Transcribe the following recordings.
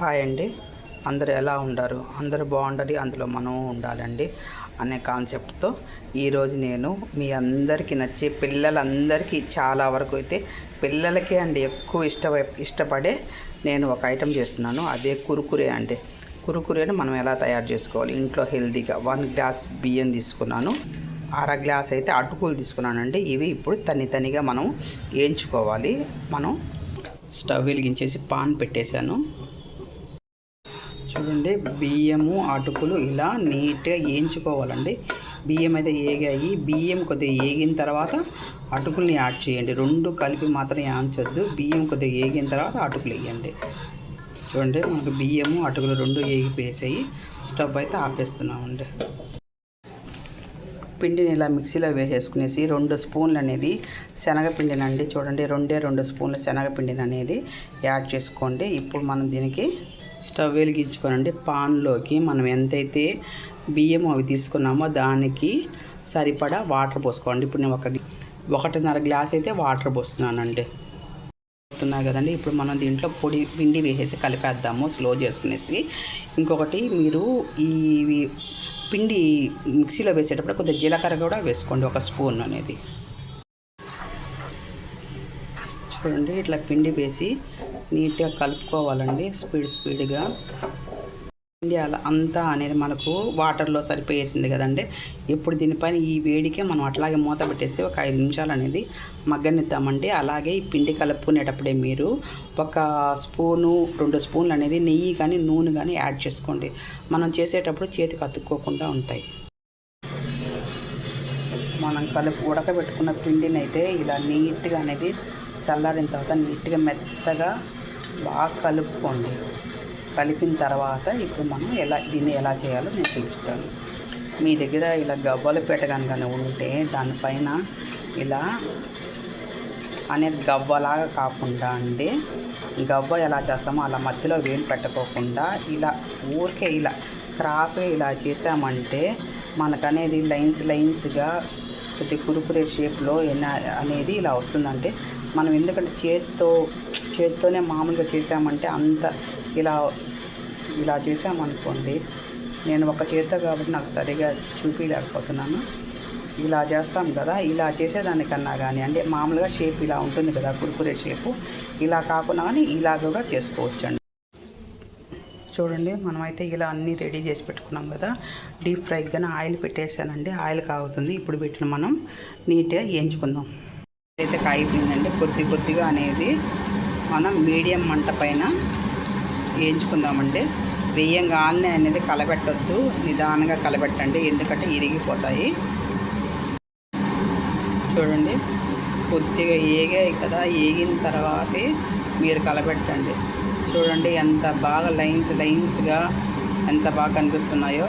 Hi అండి. అందరు ఎలా ఉండారు? అందరు బాగుండాలి అందులో మనం ఉండాలండి అనే కాన్సెప్ట్తో ఈరోజు నేను మీ అందరికీ నచ్చే పిల్లలందరికీ చాలా వరకు అయితే పిల్లలకే అండి ఎక్కువ ఇష్ట ఇష్టపడే నేను ఒక ఐటెం చేస్తున్నాను. అదే కురుకురే అండి. కురుకురేని మనం ఎలా తయారు చేసుకోవాలి? ఇంట్లో హెల్తీగా వన్ గ్లాస్ బియ్యం తీసుకున్నాను. అర గ్లాస్ అయితే అటుకులు తీసుకున్నానండి. ఇవి ఇప్పుడు తని తనిగా మనం వేయించుకోవాలి మనం స్టవ్ వెలిగించేసి పాన్ పెట్టేశాను. చూడండి బియ్యము అటుకులు ఇలా నీట్గా వేయించుకోవాలండి బియ్యం అయితే ఏగాయి బియ్యం కొద్దిగా ఏగిన తర్వాత అటుకుల్ని యాడ్ చేయండి. రెండు కలిపి మాత్రం యాంచొద్దు. బియ్యం కొద్దిగా ఏగిన తర్వాత అటుకులు వేయండి. చూడండి మనకు బియ్యము అటుకులు రెండు ఏగిపోయేసాయి. స్టవ్ అయితే ఆపేస్తున్నామండి. పిండిని ఇలా మిక్సీలో వేసేసుకునేసి రెండు స్పూన్లు అనేది శనగపిండిని అండి చూడండి రెండే రెండు స్పూన్లు శనగపిండిని అనేది యాడ్ చేసుకోండి. ఇప్పుడు మనం దీనికి స్టవ్ వెలిగించుకోనండి. పాన్లోకి మనం ఎంతైతే బియ్యం అవి తీసుకున్నామో దానికి సరిపడా వాటర్ పోసుకోండి. ఇప్పుడు నేను ఒక ఒకటిన్నర గ్లాస్ అయితే వాటర్ పోస్తున్నానండి. పోతున్నాయి కదండి ఇప్పుడు మనం దీంట్లో పొడి పిండి వేసేసి కలిపేద్దాము స్లో చేసుకునేసి. ఇంకొకటి మీరు ఈ పిండి మిక్సీలో వేసేటప్పుడు కొద్దిగా జీలకర్ర కూడా వేసుకోండి ఒక స్పూన్ అనేది. చూడండి ఇట్లా పిండి వేసి నీట్గా కలుపుకోవాలండి స్పీడ్ స్పీడ్గా. పిండి అలా అంతా అనేది మనకు వాటర్లో సరిపోయేసింది కదండి. ఇప్పుడు దీనిపైన ఈ వేడికే మనం అట్లాగే మూత పెట్టేసి ఒక ఐదు నిమిషాలు అనేది మగ్గనిద్దామండి. అలాగే ఈ పిండి కలుపుకునేటప్పుడే మీరు ఒక స్పూను రెండు స్పూన్లు అనేది నెయ్యి కానీ నూనె కానీ యాడ్ చేసుకోండి. మనం చేసేటప్పుడు చేతికి అతుక్కోకుండా ఉంటాయి. మనం కలుపు ఉడకబెట్టుకున్న పిండిని అయితే ఇలా నీట్గా అనేది చల్లారిన తర్వాత నీట్గా మెత్తగా బాగా కలుపుకోండి. కలిపిన తర్వాత ఇప్పుడు మనం ఎలా దీన్ని ఎలా చేయాలో నేను చూపిస్తాను. మీ దగ్గర ఇలా గవ్వలు పెట్టగానే ఉంటే దానిపైన ఇలా అనే గవ్వలాగా కాకుండా అండి గవ్వ ఎలా చేస్తామో అలా మధ్యలో వేలు పెట్టకోకుండా ఇలా ఊరికే ఇలా క్రాస్గా ఇలా చేసామంటే మనకనేది లైన్స్ లైన్స్గా లేకపోతే కురుకురే షేప్లో అనేది ఇలా వస్తుందంటే మనం ఎందుకంటే చేత్తో చేత్తోనే మామూలుగా చేసామంటే అంత ఇలా ఇలా చేసామనుకోండి నేను ఒక చేత కాబట్టి నాకు సరిగా చూపించలేకపోతున్నాను ఇలా చేస్తాం కదా ఇలా చేసేదానికన్నా కానీ అంటే మామూలుగా షేప్ ఇలా ఉంటుంది కదా కురుకురే షేపు ఇలా కాకుండా కానీ ఇలా కూడా చేసుకోవచ్చండి. చూడండి. మనమైతే ఇలా అన్నీ రెడీ చేసి పెట్టుకున్నాం కదా. డీప్ ఫ్రైకి కానీ ఆయిల్ పెట్టేసానండి. ఆయిల్ కాగుతుంది. ఇప్పుడు వీటిని మనం నీట్గా వేయించుకుందాం అయితే కాగిపోయిందండి. కొద్ది కొద్దిగా అనేది మనం మీడియం మంట పైన వేయించుకుందామండి వేయంగానే అనేది కలబెట్టద్దు. నిదానంగా కలబెట్టండి. ఎందుకంటే ఇరిగిపోతాయి. చూడండి. కొద్దిగా ఏగాయి కదా. ఏగిన తర్వాతే మీరు కలబెట్టండి. చూడండి ఎంత బాగా లైన్స్ లైన్స్గా ఎంత బాగా కనిపిస్తున్నాయో.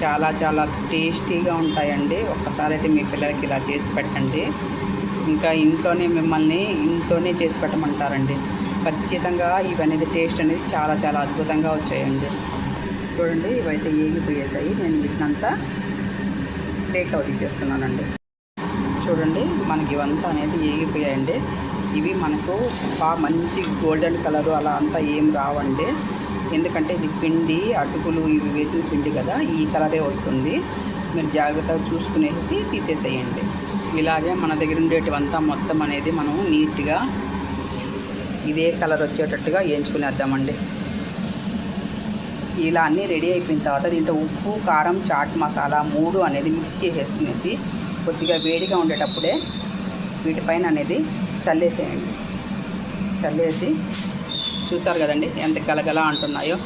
చాలా చాలా టేస్టీగా ఉంటాయండి. ఒక్కసారి అయితే మీ పిల్లలకి ఇలా చేసి పెట్టండి. ఇంకా ఇంట్లోనే మిమ్మల్ని ఇంట్లోనే చేసి పెట్టమంటారండి. ఖచ్చితంగా ఇవనేది టేస్ట్ అనేది చాలా చాలా అద్భుతంగా వచ్చాయండి. చూడండి ఇవైతే ఏగిపోయేసాయి. నేను వీటినంతా టేక్అవుట్ తీసేస్తున్నానండి. చూడండి మనకి ఇవంతా అనేది ఏగిపోయాయండి. ఇవి మనకు బాగా మంచి గోల్డెన్ కలరు అలా అంతా ఏం రావండి. ఎందుకంటే ఇది పిండి అటుకులు ఇవి వేసిన పిండి కదా ఈ కలరే వస్తుంది. మీరు జాగ్రత్తగా చూసుకునేసి తీసేసేయండి. ఇలాగే మన దగ్గర ఉండేటివంతా మొత్తం అనేది మనం నీట్గా ఇదే కలర్ వచ్చేటట్టుగా వేయించుకునేద్దామండి. ఇలా అన్నీ రెడీ అయిపోయిన తర్వాత దీంట్లో ఉప్పు కారం చాట్ మసాలా మూడు అనేది మిక్స్ చేసేసుకునేసి కొద్దిగా వేడిగా ఉండేటప్పుడే వీటిపైన అనేది చల్లేసేయండి. చల్లేసి చూసారు కదండి ఎంత గలగల అంటున్నాయో.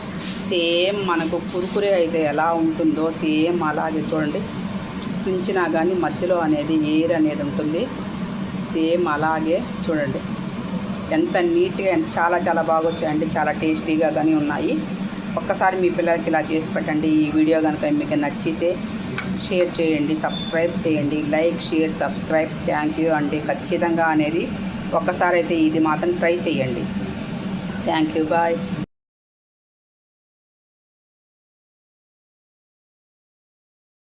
సేమ్ మనకు కురుకురే అయితే ఎలా ఉంటుందో సేమ్ అలాగే చూడండి. చుట్టించినా కానీ మధ్యలో అనేది ఎయిర్ అనేది ఉంటుంది. సేమ్ అలాగే చూడండి. ఎంత నీట్గా చాలా చాలా బాగా వచ్చాయండి చాలా టేస్టీగా కానీ ఉన్నాయి. ఒక్కసారి మీ పిల్లలకి ఇలా చేసి పెట్టండి. ఈ వీడియో కనుక మీకు నచ్చితే షేర్ చేయండి సబ్స్క్రైబ్ చేయండి like share subscribe thank you అండి ఖచ్చితంగా అనేది ఒక్కసారి అయితే ఇది మాత్రం ట్రై చేయండి. Thank you bye